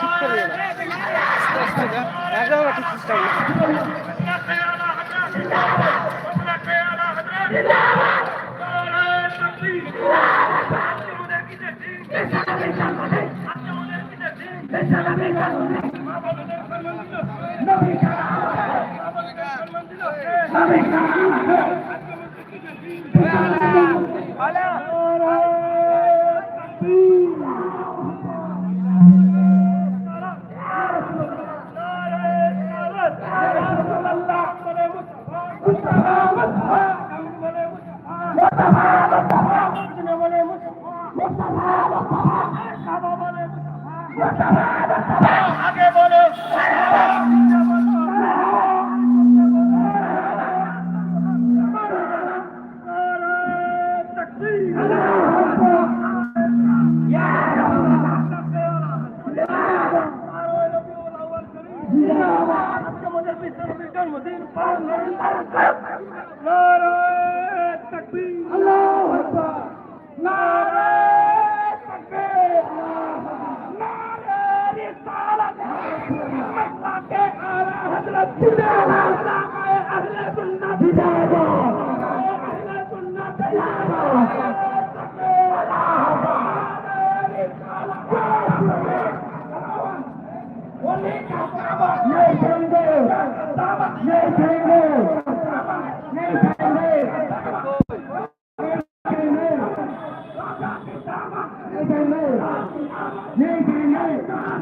সত্যের দেখাল কে সত্যের পথ দেখাল কে Yay!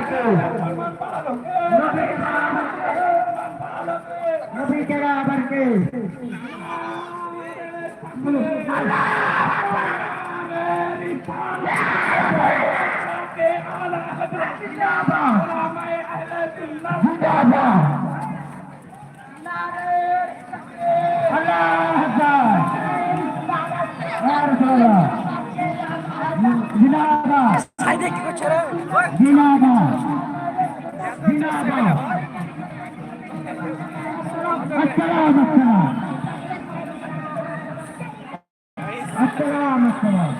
কে নবী السلام السلام السلام السلام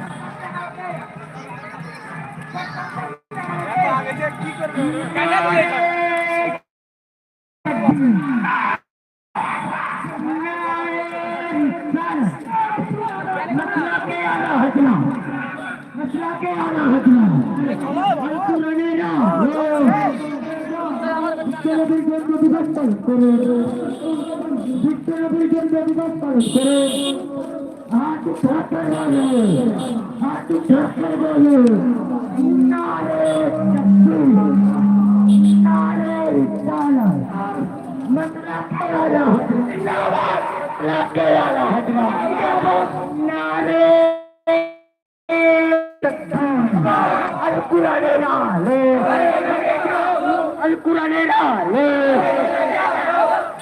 नचला के आना हटना বিজ্ঞানীদের কেন্দ্র বিভাগ পালন করে। বিজ্ঞানীদের কেন্দ্র বিভাগ পালন করে। আজ ঢাকার বলে। আজ ঢাকার বলে। নারে নারে ইসালা মন্ত্রা খেলা জিন্দাবাদ লাগে আলা। হজরা নারে আর কুরআনের আলে আল কোরআনের আলো।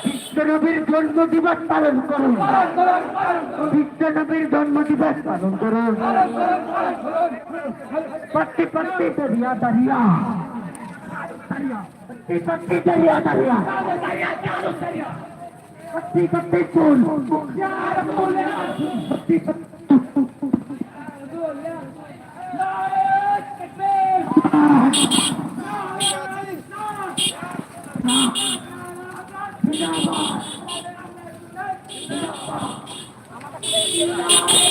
বিশ্বনবীর জন্ম দিবস পালন করুন। বিশ্বনবীর জন্ম দিবস পালন করুন। পত্তি পত্তি দরিয়া দরিয়া Thank you. Yeah.